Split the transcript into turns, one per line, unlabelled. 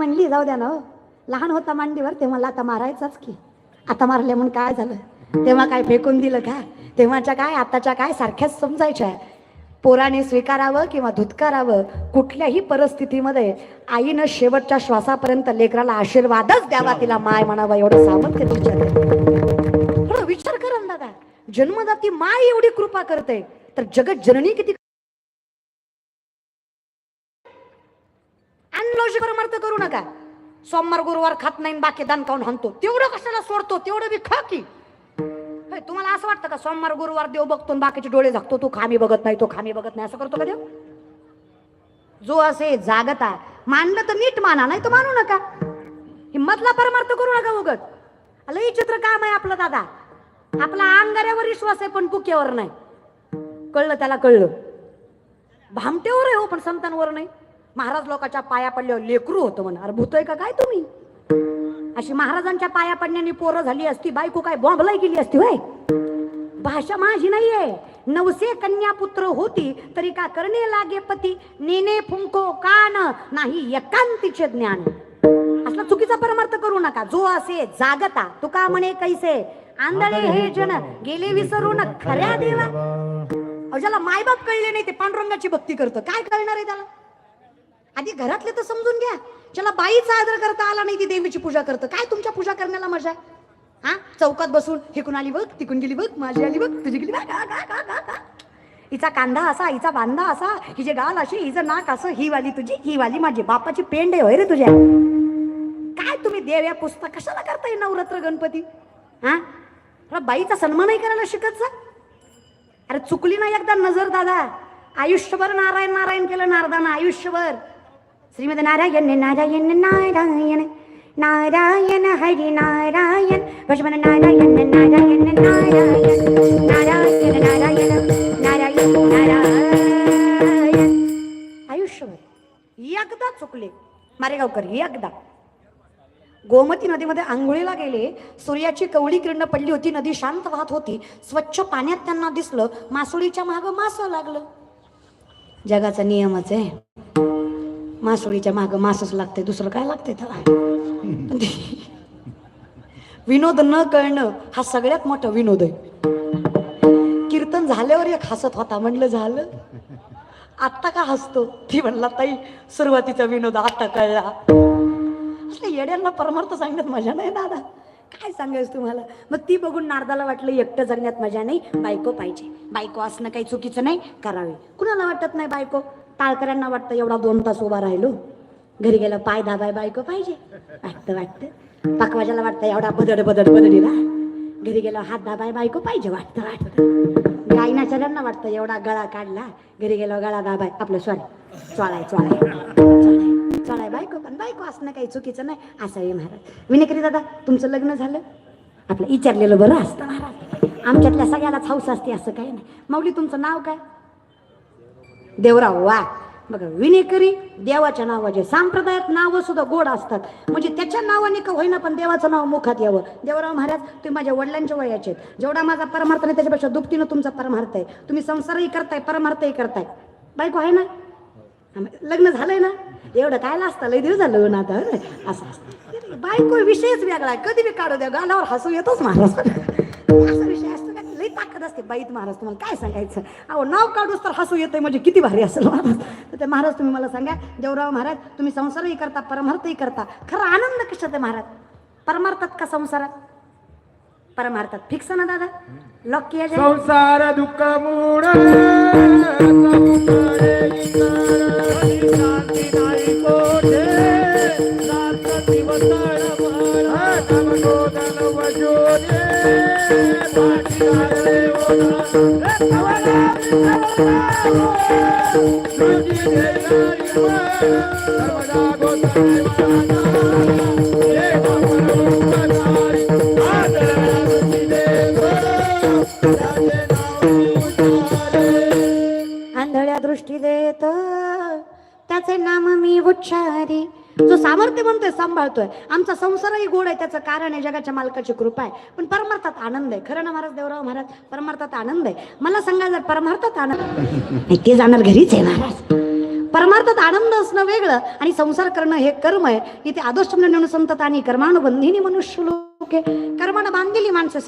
म्हणली जाऊ द्या ना हो. लहान होता मांडीवर तेव्हा आता मारायचाच की. आता मारले म्हणून काय झालं? तेव्हा काय फेकून दिलं का? तेव्हाच्या काय आताच्या काय सारख्याच समजायच्या. पोराने स्वीकारावं किंवा धुतकारावं कुठल्याही परिस्थितीमध्ये आईनं शेवटच्या श्वासापर्यंत लेकराला आशीर्वादच द्यावा तिला माय म्हणावा एवढं सामर्थ्य विचार विचार करा दादा. जन्मदाती माय एवढी कृपा करते. तर जगत जननी किती अनलॉजिक परमार्थ करू नका. सोमवार गुरुवार खात नाही बाकी दान खाऊन हाणतो. तेवढं कशाला सोडतो? तेवढं बी खा की. तुम्हाला असं वाटतं का सोमवार गुरुवार देव बघतो बाकीचे डोळे झाकतो? तो खामी बघत नाही तो खामी बघत नाही. असं करतो का देव? जो असे जागता मानलं तर नीट माना नाही तर मानू नका. हिंमतला परमार्थ करू नका उगत. लई चित्र काम आहे आपलं दादा. आपला अंगाऱ्यावर विश्वास आहे पण कुक्यावर नाही. कळलं त्याला कळलं. भामट्यावर आहे हो पण संतांवर नाही. महाराज लोकांच्या पाया पडल्यावर लेकरू होतं म्हणा. अरे भूतोय का काय तुम्ही? अशी महाराजांच्या पाया पडण्याने पोरं झाली असती बायको काय बॉम्बलाई गेली असती होय? भाषा माझी नाहीये. नवसे कन्या पुत्र होती तरी का करणे लागे पती? नेने फुंको कान नाही एकांतीचे ज्ञान. असला चुकीचा परमार्थ करू नका. जो असे जागता तुका म्हणे कैसे? आंधळे हे जन गेले विसरून खऱ्या देवा. ज्याला मायबाप कळले नाही ते पांडुरंगाची भक्ती करतं. काय कळणार आहे त्याला? आधी घरातले तर समजून घ्या. ज्याला बाईचा आदर करता आला नाही ती देवीची पूजा करतं. काय तुमच्या पूजा करण्याला मजा? आहे? हा? चौकात बसून हिकून आली बघ तिकून गेली बघ माझी आली बघ तुझी गेली बघ. हिचा कांदा असा हिचा बांधा असा हिचे गाल अशी हिचं नाक असं ही वाली तुझी ही वाली माझी. बापाची पेंड आहे होय रे तुझ्या. काय तुम्ही देव या पुस्तक कशाला करताय नवरात्र गणपती? हा? बाईचा सन्मानही करायला शिकत जा. अरे चुकली ना एकदा नजर दादा. आयुष्यभर नारायण नारायण केलं नारदाना आयुष्यभर. श्रीमद नारायण नारायण नारायण नारायण हरी नारायण भजमन नारायण नारायण नारायण नारायण नारायण नारायण नारायण आयुष्यभर एकदा चुकले मारेगावकर एकदा गोमती नदीमध्ये आंघोळीला गेले सूर्याची कवळी किरण पडली होती नदी शांत वाहत होती स्वच्छ पाण्यात त्यांना दिसलं मासोळीच्या माग मास लागलं जगाचा नियमच आहे मासोळीच्या माग मासच लागते दुसरं काय लागतंय त्याला? विनोद न कळणं हा सगळ्यात मोठा विनोद आहे. कीर्तन झाल्यावर एक हसत होता म्हणलं झालं. आत्ता का हसतो? ती म्हणला ताई सुरुवातीचा विनोद आता कळला. असल्या येड्यांना परमार्थ सांगण्यात मजा नाही दादा. काय सांगायचं तुम्हाला? मग ती बघून नारदाला वाटलं एकटं जगण्यात मजा नाही. बायको पाहिजे. बायको असणं काही चुकीचं नाही करावे. कुणाला वाटत नाही बायको? टाळकऱ्यांना वाटतं एवढा दोन तास उभा राहिलो. घरी गेलं पाय दाबाय बायको पाहिजे. वाटतं वाटतं. पाकवाजाला वाटतं एवढा बदड बदड बदडीला. घरी गेलो हात दाबाय बायको पाहिजे. वाटतं वाटतं. गायनाचार्यांना वाटतं एवढा गळा काढला. घरी गेलो गळा दाबाय. आपलं सॉरी चोळाय चोळाय. चोळाय बायको पण. बायको असणं काही चुकीचं नाही असं महाराज. विनेकरी दादा तुमचं लग्न झालं? आपलं विचारलेलं बरं असतं महाराज. आमच्यातल्या सगळ्यालाच हौस असते असं काही नाही. माऊली तुमचं नाव काय? देवराव वा. बघा विनेकरी देवाच्या नावाचे सांप्रदायात नावं सुद्धा गोड असतात. म्हणजे त्याच्या नावाने का होईना पण देवाचं नाव मुखात यावं. देवराव महाराज तुम्ही माझ्या वडिलांच्या वयाचे आहेत. जेवढा माझा परमार्थ नाही त्याच्यापेक्षा दुपटीनं तुमचा परमार्थ आहे. तुम्ही संसारही करताय परमार्थही करताय. बायको आहे ना? लग्न झालंय ना? एवढं काय असतं लय दिवस झालं ना तर असं असतं. बायको विषयच वेगळा आहे. कधी बी काढू द्या गालावर हसू येतोच महाराज असा विषय ताकद असते. बाईत महाराज तुम्हाला काय सांगायचं? अहो नाव काढूस तर हसू येतंय म्हणजे किती भारी असेल महाराज. तर ते महाराज तुम्ही मला सांगा देवराव महाराज तुम्ही संसारही करता परमार्थही करता. खरा आनंद कशात आहे महाराज? परमार्थात का संसारात? परमार्थात. फिक्स ना दादा? लॉक किया जाए
संसार दुःख मूळ दिवस
आंधळ्या दृष्टी देत त्याचे नाम मी उच्चारी. जो सामर्थ्य म्हणतोय सांभाळतोय. आमचा संसारही गोड आहे त्याचं कारण आहे जगाच्या मालकाची कृपा आहे. पण परमार्थात आनंद आहे. खरं ना महाराज देवराव महाराज? परमार्थात आनंद आहे. मला सांगा जर परमार्थात आनंद नाही, ते जाणार घरीच आहे महाराज. परमार्थात आनंद असणं वेगळं आणि संसार करणं हे कर्म आहे. इथे आदोष संतत आणि कर्मानुबंधिनी मनुष्य लोक आहे कर्मानं बांधलेली माणसं